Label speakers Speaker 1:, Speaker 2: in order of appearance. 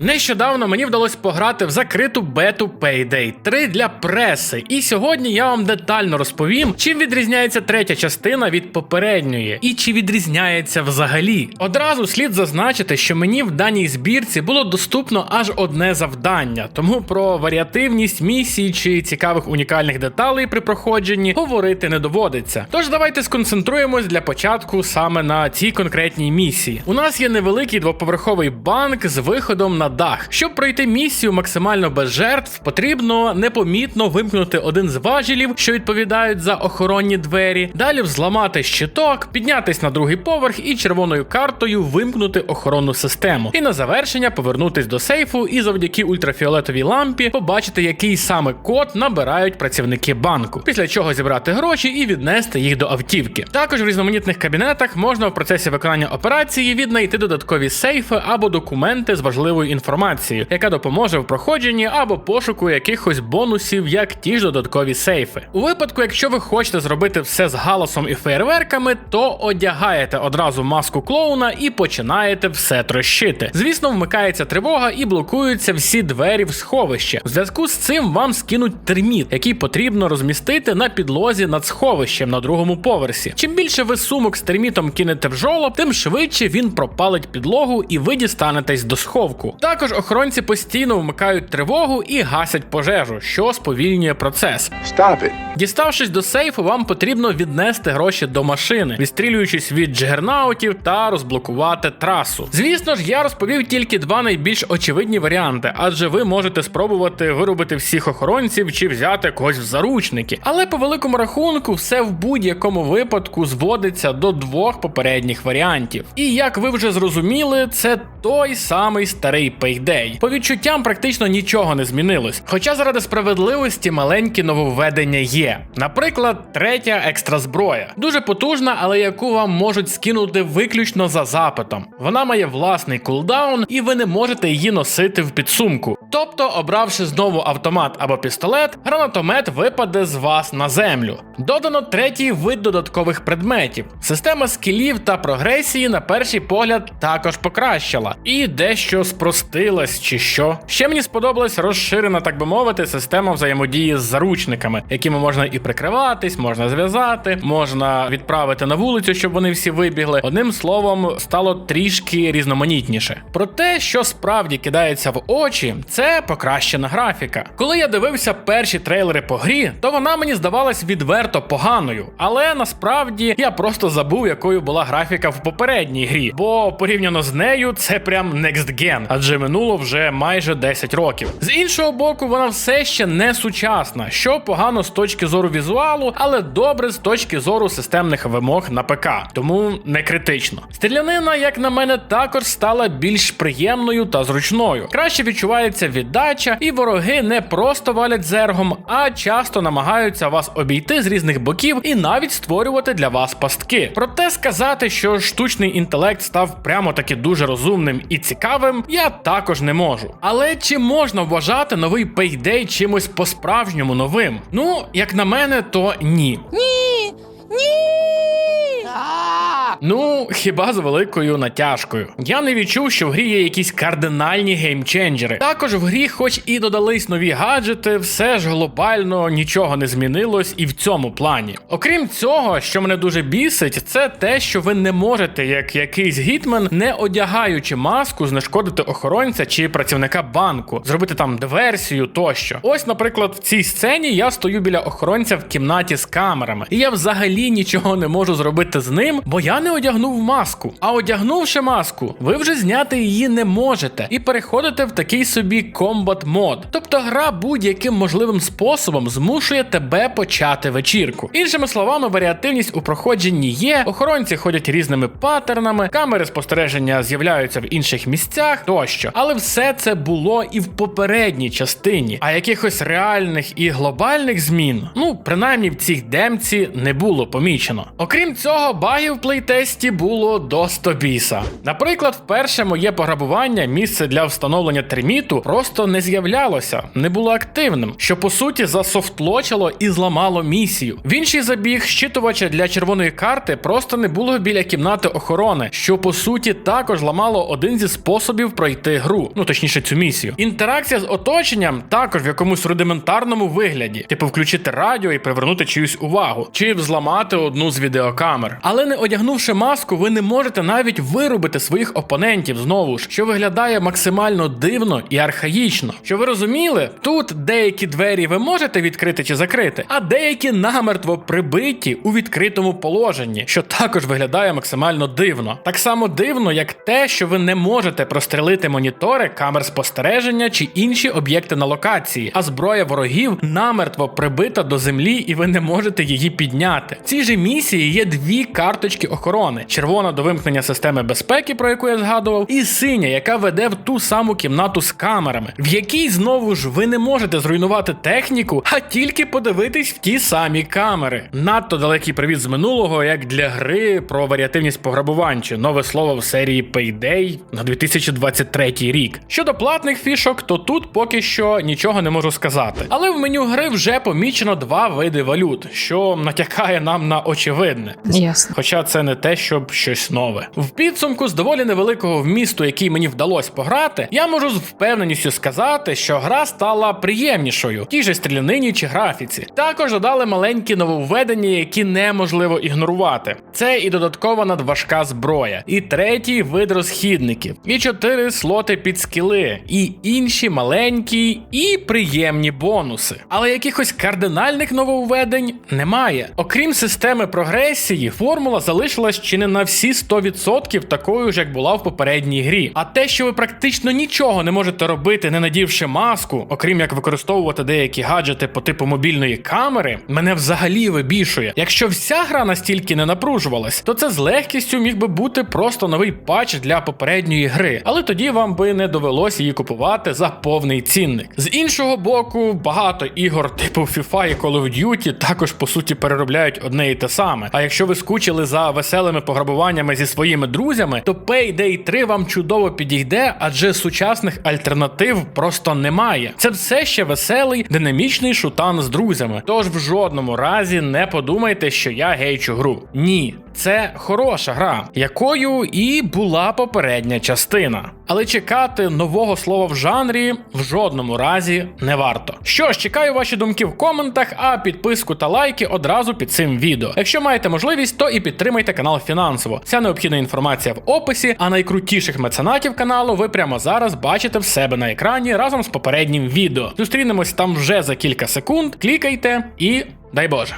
Speaker 1: Нещодавно мені вдалося пограти в закриту бету Payday 3 для преси, і сьогодні я вам детально розповім, чим відрізняється третя частина від попередньої, і чи відрізняється взагалі. Одразу слід зазначити, що мені в даній збірці було доступно аж одне завдання, тому про варіативність місій чи цікавих унікальних деталей при проходженні говорити не доводиться. Тож давайте сконцентруємось для початку саме на цій конкретній місії. У нас є невеликий двоповерховий банк з виходом на дах. Щоб пройти місію максимально без жертв, потрібно непомітно вимкнути один з важелів, що відповідають за охоронні двері, далі взламати щиток, піднятись на другий поверх і червоною картою вимкнути охоронну систему. І на завершення повернутись до сейфу і завдяки ультрафіолетовій лампі побачити, який саме код набирають працівники банку. Після чого зібрати гроші і віднести їх до автівки. Також в різноманітних кабінетах можна в процесі виконання операції віднайти додаткові сейфи або документи з важливою інформацією, яка допоможе в проходженні або пошуку якихось бонусів, як ті ж додаткові сейфи. У випадку, якщо ви хочете зробити все з галасом і фейерверками, то одягаєте одразу маску клоуна і починаєте все трощити. Звісно, вмикається тривога і блокуються всі двері в сховище. В зв'язку з цим вам скинуть терміт, який потрібно розмістити на підлозі над сховищем на другому поверсі. Чим більше ви сумок з термітом кинете в жолоб, тим швидше він пропалить підлогу і ви дістанетесь до сховку. Також охоронці постійно вмикають тривогу і гасять пожежу, що сповільнює процес.
Speaker 2: Stop it.
Speaker 1: Діставшись до сейфу, вам потрібно віднести гроші до машини, відстрілюючись від джигернаутів та розблокувати трасу. Звісно ж, я розповів тільки два найбільш очевидні варіанти, адже ви можете спробувати виробити всіх охоронців чи взяти когось в заручники. Але по великому рахунку, все в будь-якому випадку зводиться до двох попередніх варіантів. І як ви вже зрозуміли, це той самий старий Payday. По відчуттям практично нічого не змінилось. Хоча заради справедливості маленькі нововведення є. Наприклад, третя екстра зброя. Дуже потужна, але яку вам можуть скинути виключно за запитом. Вона має власний кулдаун, і ви не можете її носити в підсумку. Тобто, обравши знову автомат або пістолет, гранатомет випаде з вас на землю. Додано третій вид додаткових предметів. Система скілів та прогресії на перший погляд також покращила і дещо спростилась чи що. Ще мені сподобалась розширена, так би мовити, система взаємодії з заручниками, якими можна і прикриватись, можна зв'язати, можна відправити на вулицю, щоб вони всі вибігли. Одним словом, стало трішки різноманітніше. Про те, що справді кидається в очі, це покращена графіка. Коли я дивився перші трейлери по грі, то вона мені здавалась відверто поганою. Але насправді я просто забув, якою була графіка в попередній грі, бо порівняно з нею це прям next gen, адже минуло вже майже 10 років. З іншого боку, вона все ще не сучасна, що погано з точки зору візуалу, але добре з точки зору системних вимог на ПК, тому не критично. Стрілянина, як на мене, також стала більш приємною та зручною. Краще відчувається віддача, і вороги не просто валять зергом, а часто намагаються вас обійти з різних боків і навіть створювати для вас пастки. Проте сказати, що штучний інтелект став прямо таки дуже розумним і цікавим, я також не можу. Але чи можна вважати новий Payday чимось по-справжньому новим? Ну, як на мене, то ні.
Speaker 3: Ні! Ні!
Speaker 1: Ну, хіба з великою натяжкою. Я не відчув, що в грі є якісь кардинальні геймченджери. Також в грі, хоч і додались нові гаджети, все ж глобально нічого не змінилось і в цьому плані. Окрім цього, що мене дуже бісить, це те, що ви не можете, як якийсь гітмен, не одягаючи маску, знешкодити охоронця чи працівника банку, зробити там диверсію тощо. Ось, наприклад, в цій сцені я стою біля охоронця в кімнаті з камерами, і я взагалі нічого не можу зробити з ним, бо я не одягнув маску. А одягнувши маску, ви вже зняти її не можете і переходите в такий собі комбат мод. Тобто гра будь-яким можливим способом змушує тебе почати вечірку. Іншими словами, варіативність у проходженні є, охоронці ходять різними паттернами, камери спостереження з'являються в інших місцях тощо. Але все це було і в попередній частині, а якихось реальних і глобальних змін, ну принаймні в цій демці не було помічено. Окрім цього, багів плейте тесті було до 100 біса. Наприклад, вперше моє пограбування, місце для встановлення терміту, просто не з'являлося, не було активним, що по суті засофтлочило і зламало місію. В інший забіг щитувача для червоної карти просто не було біля кімнати охорони, що по суті також ламало один зі способів пройти гру, ну точніше цю місію. Інтеракція з оточенням також в якомусь рудиментарному вигляді, типу включити радіо і привернути чиюсь увагу, чи взламати одну з відеокамер. Але не одягнувши маску, ви не можете навіть вирубити своїх опонентів знову ж, що виглядає максимально дивно і архаїчно. Що ви розуміли, тут деякі двері ви можете відкрити чи закрити, а деякі намертво прибиті у відкритому положенні, що також виглядає максимально дивно. Так само дивно, як те, що ви не можете прострелити монітори, камер спостереження чи інші об'єкти на локації, а зброя ворогів намертво прибита до землі, і ви не можете її підняти. В цій же місії є дві карточки охорони: червона до вимкнення системи безпеки, про яку я згадував, і синя, яка веде в ту саму кімнату з камерами, в якій знову ж ви не можете зруйнувати техніку, а тільки подивитись в ті самі камери. Надто далекий привіт з минулого, як для гри про варіативність пограбувань чи нове слово в серії Payday на 2023 рік. Щодо платних фішок, то тут поки що нічого не можу сказати. Але в меню гри вже помічено два види валют, що натякає нам на очевидне.
Speaker 2: Ясно.
Speaker 1: Хоча це не те, щоб щось нове. В підсумку з доволі невеликого вмісту, який мені вдалося пограти, я можу з впевненістю сказати, що гра стала приємнішою, тій же стрілянині чи графіці. Також додали маленькі нововведення, які неможливо ігнорувати. Це і додаткова надважка зброя, і третій вид розхідників, і чотири слоти під скіли, і інші маленькі і приємні бонуси. Але якихось кардинальних нововведень немає. Окрім системи прогресії, формула залишилась чи не на всі 100% такою ж, як була в попередній грі. А те, що ви практично нічого не можете робити, не надівши маску, окрім як використовувати деякі гаджети по типу мобільної камери, мене взагалі вибішує. Якщо вся гра настільки не напружувалась, то це з легкістю міг би бути просто новий патч для попередньої гри, але тоді вам би не довелося її купувати за повний цінник. З іншого боку, багато ігор типу FIFA і Call of Duty також по суті переробляють одне і те саме. А якщо ви скучили за веселими пограбуваннями зі своїми друзями, то Payday 3 вам чудово підійде, адже сучасних альтернатив просто немає. Це все ще веселий, динамічний шутан з друзями. Тож в жодному разі не подумайте, що я гейчу гру. Ні. Це хороша гра, якою і була попередня частина. Але чекати нового слова в жанрі в жодному разі не варто. Що ж, чекаю ваші думки в коментах, а підписку та лайки одразу під цим відео. Якщо маєте можливість, то і підтримайте канал фінансово. Вся необхідна інформація в описі, а найкрутіших меценатів каналу ви прямо зараз бачите в себе на екрані разом з попереднім відео. Зустрінемось там вже за кілька секунд. Клікайте і дай Боже.